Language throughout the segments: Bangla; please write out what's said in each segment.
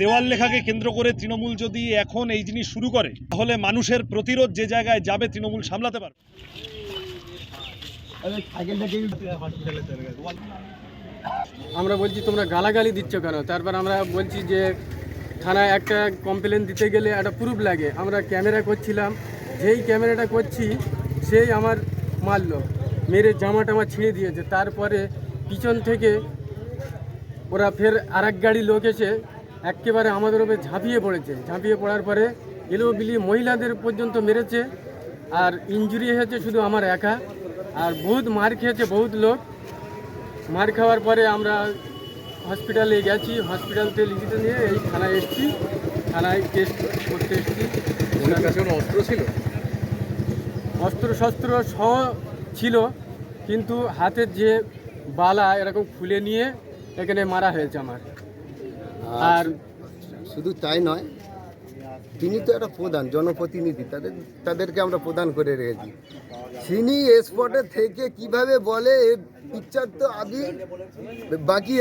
দেওয়াল লেখাকে কেন্দ্র করে তৃণমূল যদি এখন এই জিনিস শুরু করে, তাহলে মানুষের প্রতিরোধ যে জায়গায় যাবে তৃণমূল সামলাতে পারবে। আমরা বলছি, তোমরা গালাগালি দিচ্ছ কেন? তারপর আমরা বলছি যে, থানায় একটা কমপ্লেন দিতে গেলে একটা প্রুফ লাগে। আমরা ক্যামেরা করছিলাম, যেই ক্যামেরাটা করছি, সেই আমার মারলো, মেরে জামা টামা ছিঁড়ে দিয়েছে। তারপরে পিছন থেকে ওরা ফের আর গাড়ি লোক এসে একেবারে আমাদের উপরে ঝাঁপিয়ে পড়েছে। ঝাঁপিয়ে পড়ার পরে এলো বিলি মহিলাদের পর্যন্ত মেরেছে আর ইঞ্জুরি হয়েছে শুধু আমার একা। আর বহুত মার খেয়েছে বহুত লোক। মার খাওয়ার পরে আমরা হসপিটালে গেছি। হসপিটালতে লিখিত নিয়ে এই থানায় এসেছি। থানায় টেস্ট করতে এসেছি। ওনার কাছে কোনো অস্ত্র ছিল? অস্ত্র শস্ত্র সহ ছিল। কিন্তু হাতের যে বালা এরকম খুলে নিয়ে এখানে মারা হয়েছে আমার। আর শুধু তাই নয় তিনি তো একটা প্রধান জনপ্রতিনিধি তাদের তাদেরকে আমরা প্রদান করে রেখেছি। তিনি স্পটে থেকে কীভাবে বলে এ পিকচার তো আগে বাকি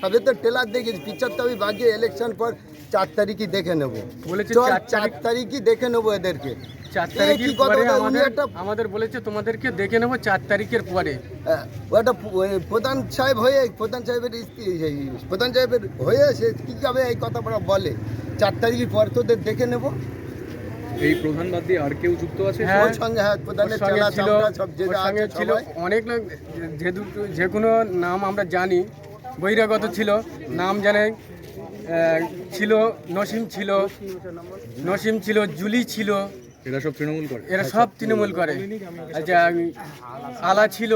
সবে তো টেলার দেখেছি পিকচার তো আমি বাকি ইলেকশন পর চার তারিখই দেখে নেব। বলেছে চল চার তারিখই দেখে নেব এদেরকে। আমাদের বলেছে তোমাদেরকে দেখে নেব চার তারিখের পরে। ওটা প্রধান সাহেব হয়ে প্রধান সাহেবের প্রধান সাহেবের হয়ে সে কীভাবে এই কথাটা বলে? চার তারিখের পর তোদের দেখে নেব। এই প্রধান বাদ দিয়ে আর কেউ যুক্ত আছে? হ্যাঁ। ওর সঙ্গে হ্যাঁ প্রধানের সঙ্গে চালা ছিল চামড়া সব যে সঙ্গে ছিল অনেক লোক যে দুটো যে কোনো নাম আমরা জানি। বহিরাগত ছিল নাম জানে। ছিল নসিম ছিল। নসিম ছিল জুলি ছিল। এরা সব তৃণমূল করে। এরা সব তৃণমূল করে। আচ্ছা আলা ছিল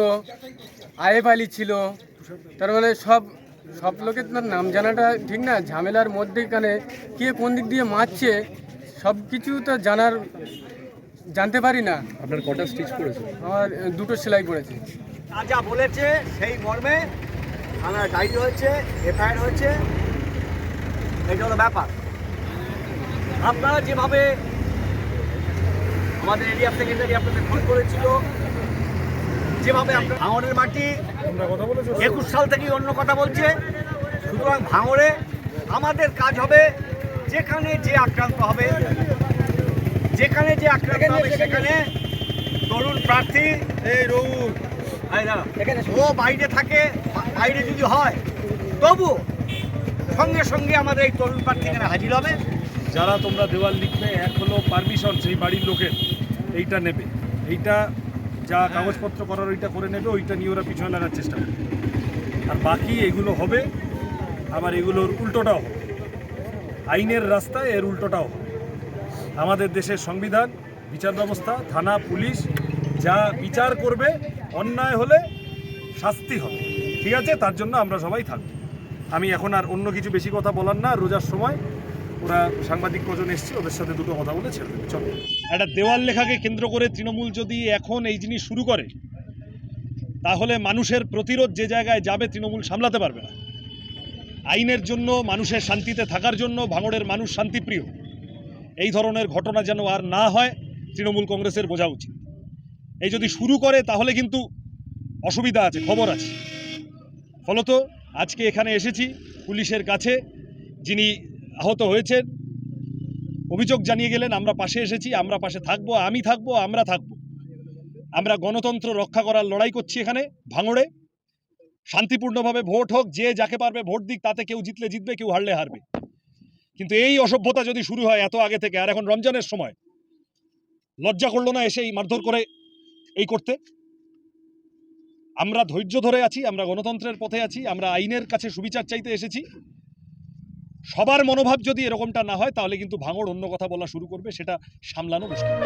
আয়েব আলী ছিল। তার মানে সব সব লোকের তো নাম জানাটা ঠিক না ঝামেলার মধ্যে মধ্যেখানে কে কোন দিক দিয়ে মারছে সব কিছু তো জানার জানতে পারি না। আপনার কটা স্টিচ করেছে আমার দুটো সেলাই করেছে যা যা বলেছে সেই মর্মে থানার ডায়েরি হয়েছে এফআইআর হয়েছে। এটা হলো ব্যাপার। আপনারা যেভাবে আমাদের এরিয়া সেক্রেটারি আপনাদের ফোন করেছিল যেভাবে আপনার ভাঙড়ের মাটি একুশ সাল থেকেই অন্য কথা বলছে। সুতরাং ভাঙড়ে আমাদের কাজ হবে যেখানে যে আক্রান্ত হবে। যেখানে যে আক্রান্ত হবে সেখানে তরুণ প্রার্থী এই রৌল ও বাইরে থাকে বাইরে যদি হয় তবু সঙ্গে সঙ্গে আমাদের এই তরুণ প্রার্থী এখানে হাজির হবে। যারা তোমরা দেওয়াল লিখবে এক হলো পারমিশন সেই বাড়ির লোকের এইটা নেবে। এইটা যা কাগজপত্র করার ওইটা করে নেবে ওইটা নিয়ে ওরা পিছনে লাগার চেষ্টা করবে। আর বাকি এগুলো হবে আবার এগুলোর উল্টোটাও হবে। আইনের রাস্তায় এর উল্টোটাও হবে। আমাদের দেশের সংবিধান বিচার ব্যবস্থা থানা পুলিশ যা বিচার করবে অন্যায় হলে শাস্তি হবে। ঠিক আছে? তার জন্য আমরা সবাই থাকব। আমি এখন আর অন্য কিছু বেশি কথা বলার না। রোজার সময় ওরা সাংবাদিক কজন এসছে, ওদের সাথে দুটো কথা বলে ছেড়ে দেবে। চলো। একটা দেওয়াল লেখাকে কেন্দ্র করে তৃণমূল যদি এখন এই জিনিস শুরু করে, তাহলে মানুষের প্রতিরোধ যে জায়গায় যাবে তৃণমূল সামলাতে পারবে না। আইনের জন্য মানুষের শান্তিতে থাকার জন্য ভাঙড়ের মানুষ শান্তিপ্রিয়। এই ধরনের ঘটনা যেন আর না হয়, তৃণমূল কংগ্রেসের বোঝা উচিত। এই যদি শুরু করে, তাহলে কিন্তু অসুবিধা আছে, খবর আছে। ফলত আজকে এখানে এসেছি পুলিশের কাছে, যিনি আহত হয়েছেন। অভিযোগ জানিয়ে গেলেন, আমরা পাশে এসেছি, আমরা পাশে থাকব, আমি থাকব, আমরা থাকব। আমরা গণতন্ত্র রক্ষা করার লড়াই করছি এখানে, ভাঙড়ে। শান্তিপূর্ণভাবে ভোট হোক, যে যাকে পারবে ভোট দিক, তাতে কেউ জিতলে জিতবে, কেউ হারলে হারবে। কিন্তু এই অসভ্যতা যদি শুরু হয় এত আগে থেকে, আর এখন রমজানের সময়, লজ্জা করল না এসে এই মারধর করে এই করতে? আমরা ধৈর্য ধরে আছি, আমরা গণতন্ত্রের পথে আছি, আমরা আইনের কাছে সুবিচার চাইতে এসেছি। সবার মনোভাব যদি এরকমটা না হয়, তাহলে কিন্তু ভাঙড় অন্য কথা বলা শুরু করবে, সেটা সামলানো মুশকিল।